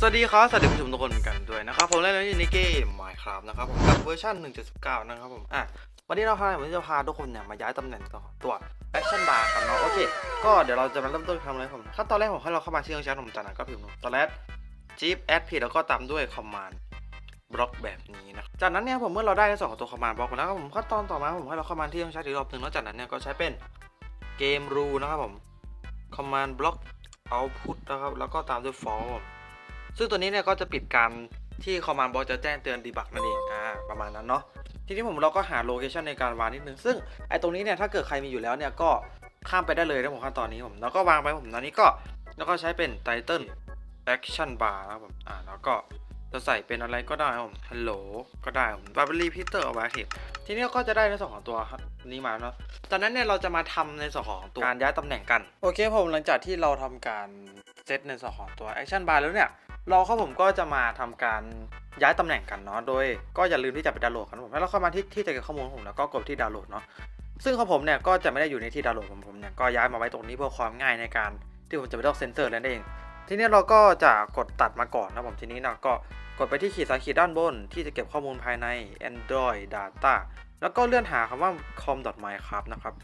สวัสดีครับ สวัสดีผู้ชมทุกคนเหมือนกันด้วยนะครับผมเล่นอยู่ในเกม Minecraft นะครับผมกับเวอร์ชัน1.19 นะครับผมอะวันนี้เราพาผมจะพาทุกคนเนี่ยมาย้ายตำแหน่งต่อตัว Action Bar กันเนาะโอเค ก็เดี๋ยวเราจะมาเริ่มต้นทำอะไรผมขั้นตอนแรกผมให้เราเข้ามาที่เครื่องแชทผมจากนั้นก็พิมพ์ตอนแรก jeep add p แล้วก็ตามด้วย command บล็อกแบบนี้นะจากนั้นเนี่ยผมเมื่อเราได้ในส่วนของตัว command บล็อกแล้วครับผมขั้นตอนต่อมาผมให้เราเข้ามาที่เครื่องแชทอีกรอบหนึ่งแล้วจากนั้นเนี่ยก็ใช้เป็นเกม rule นะครับผม command block output นะครับแล้วก็ตามด้วย for ซึ่งตัวนี้เนี่ยก็จะปิดการที่ command block จะแจ้งเตือน debug นั่นเองอ่าประมาณนั้นเนาะทีนี้ผมเราก็หา location ในการวางนิดนึงซึ่งไอ้ตรงนี้เนี่ยถ้าเกิดใครมีอยู่แล้วเนี่ยก็ข้ามไปได้เลยนะผมขั้นตอนนี้ผมแล้วก็วางไปผมตอนนี้ก็แล้วก็ใช้เป็น title action bar นะครับผมอ่าแล้วก็จะใส่เป็นอะไรก็ได้ผม hello ก็ได้ผม b a r b e r y Peter เอาไว้ทีทีนี้ก็จะได้ในส่วนของตัวนี้มาเนาะจากนั้นเนี่ยเราจะมาทำในส่วนของตัวการย้ายตำแหน่งกัน โอเคผมหลังจากที่เราทำการเซตในส่วนของตัว Action Bar แล้วเนี่ย เราครับผมก็จะมาทำการย้ายตำแหน่งกันเนาะ โดยก็อย่าลืมที่จะไปดาวน์โหลดกันผมให้เราเข้ามาที่ที่จะเก็บข้อมูลของผมแล้วก็กดที่ดาวน์โหลดเนาะ ซึ่งของผมเนี่ยก็จะไม่ได้อยู่ในที่ดาวน์โหลดของผมเนี่ย ก็ย้ายมาไว้ตรงนี้เพื่อความง่ายในการที่ผมจะไม่ต้องเซ็นเซอร์นั่นเอง ทีนี้เราก็จะกดตัดมาก่อนนะผม ทีนี้เราก็กดไปที่ขีดสังขีดด้านบน ที่จะเก็บข้อมูลภายใน Android Data แล้วก็เลื่อนหาคำว่า com.minecraft นะครับ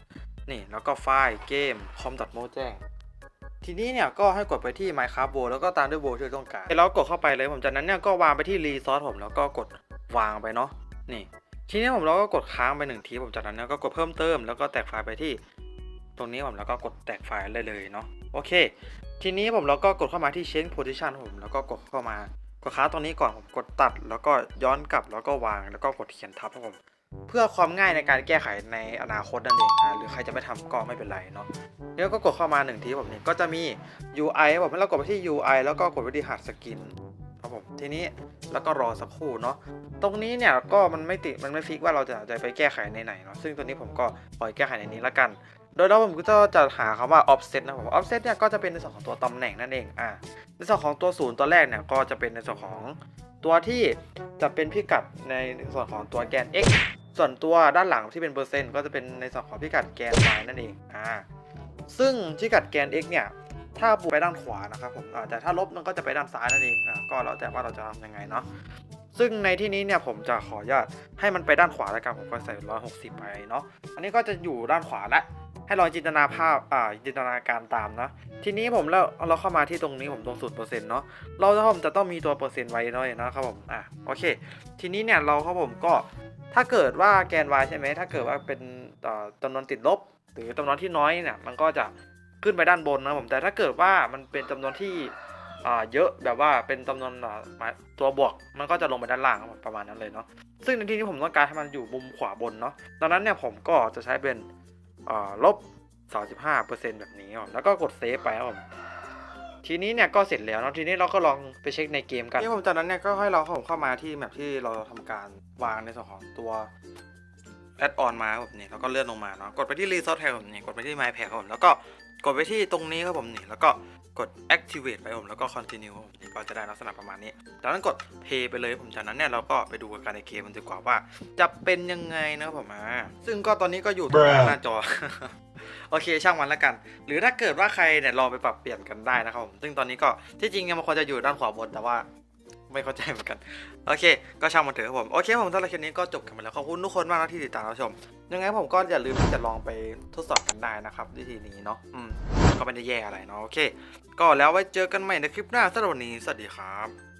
นี่แล้วก็ไฟล์เกม com.mo แจ้ง ทีนี้เนี่ยก็ให้กดไปที่ Minecraft World แล้วก็ตามด้วย World ที่เราต้องการแล้วกดเข้าไปเลยผมจากนั้นเนี่ยก็วางไปที่ Resource ผมแล้วก็กดวางไปเนาะนี่ทีนี้ผมเราก็กดค้างไปหนึ่งทีผมจากนั้นเนี่ยก็กดเพิ่มเติมแล้วก็แตกไฟล์ไปที่ ตรงนี้ผมแล้วก็กดแตกไฟล์เลยเลยเนาะโอเค ทีนี้ผมแล้วก็กดเข้ามาที่ change position ผมแล้วก็กดเข้ามากดค้างตรงนี้ก่อนผมกดตัด แล้วก็ย้อนกลับแล้วก็วางแล้วก็กดเขียนทับครับผม เพื่อความง่ายในการแก้ไขในอนาคตนั่นเองอ่าหรือใครจะไม่ทำก็ไม่เป็นไรเนาะแล้วก็กดเข้ามาหนึ่งทีผมนี่ก็จะมี UI ครับผมให้เรากดไปที่ UI แล้วก็กดไปที่หัดสกินครับผมทีนี้แล้วก็รอสักครู่เนาะตรงนี้เนี่ยก็มันไม่ติดมันไม่ฟิกว่าเราจะจะไปแก้ไขในไหนเนาะซึ่งตัวนี้ผมก็ปล่อยแก้ไขในนี้ละกัน โดยเราผมก็จะหาคำว่า offset นะผม offset เนี่ยก็จะเป็นในส่วนของตัวตำแหน่งนั่นเองอ่าในส่วนของตัวศูนย์ตัวแรกเนี่ยก็จะเป็นในส่วนของตัวที่จะเป็นพิกัดในส่วนของตัวแกน x ส่วนตัวด้านหลังที่เป็นเปอร์เซ็นต์ก็จะเป็นในส่วนของพิกัดแกน y นั่นเองอ่าซึ่งพิกัดแกน x เนี่ยถ้าบวกไปด้านขวานะครับผมแต่ถ้าลบมันก็จะไปด้านซ้ายนั่นเองอ่าก็แล้วแต่ว่าเราจะทำยังไงเนาะซึ่งในที่นี้เนี่ยผมจะขออนุญาตให้มันไปด้านขวาแล้วกันผมก็ใส่160 ไปเนาะอันนี้ก็จะอยู่ด้านขวาละให้ลองจินตนาภาพอ่าจินตนาการตามนะทีนี้ผมแล้วเราเข้ามาที่ตรงนี้ผมตรงศูนย์เปอร์เซ็นต์เนาะเราจะผมจะต้องมีตัวเปอร์เซ็นต์ไว้หน่อยนะครับผมอะโอเค ทีนี้เนี่ยเราครับผมก็ ถ้าเกิดว่าแกน y ใช่ไหมถ้าเกิดว่าเป็นจำนวนติดลบ หรือจำนวนที่น้อยเนี่ยมันก็จะขึ้นไปด้านบนนะผมแต่ถ้าเกิดว่ามันเป็นจำนวนที่เยอะแบบว่าเป็นจำนวนตัวบวก มันก็จะลงไปด้านล่างประมาณนั้นเลยเนาะซึ่งในที่นี้ผมต้องการให้มันอยู่มุมขวาบนเนาะดังนั้นเนี่ยผมก็จะใช้เป็นอ่าลบ35%แบบนี้ครับแล้วก็กดเซฟไปครับผม ทีนี้เนี่ยก็เสร็จแล้วเนาะทีนี้เราก็ลองไปเช็คในเกมกันที่ผมจากนั้นเนี่ยก็ให้เราผมเข้ามาที่แมปที่เราทำการวางในส่วนของตัวแอดออนมาครับนี่แล้วก็เลื่อนลงมาเนาะกดไปที่รีซอสแท็กผมนี่กดไปที่ My Pack ครับผมแล้วก็กดไปที่ตรงนี้ครับผมนี่แล้วก็กด activate ไปครับผมแล้วก็ continue ครับผมนี่ก็จะได้ลักษณะประมาณนี้จากนั้นกด play ไปเลยผมจากนั้นเนี่ยเราก็ไปดูกันในเกมมันดีกว่าว่า จะเป็นยังไงนะครับผมอ่าซึ่งก็ตอนนี้ก็อยู่ตรงหน้าจอ โอเคช่างมันแล้วกัน หรือถ้าเกิดว่าใครเนี่ยลองไปปรับเปลี่ยนกันได้นะครับผมซึ่งตอนนี้ก็ที่จริงเนี่ยมันควรจะอยู่ด้านขวาบนแต่ว่าไม่เข้าใจเหมือนกัน โอเค ก็ช่างมันเถอะครับผม โอเคผมสำหรับคลิปนี้ก็จบกันไปแล้ว ขอบคุณทุกคนมากนะที่ติดตามรับชม ยังไงผมก็อย่าลืมที่จะลองไปทดสอบกันได้นะครับ วิธีนี้เนาะ อืม ก็ไม่ได้แย่อะไรเนาะ โอเค ก็แล้วไว้เจอกันใหม่ในคลิปหน้าสำหรับวันนี้ สวัสดีครับ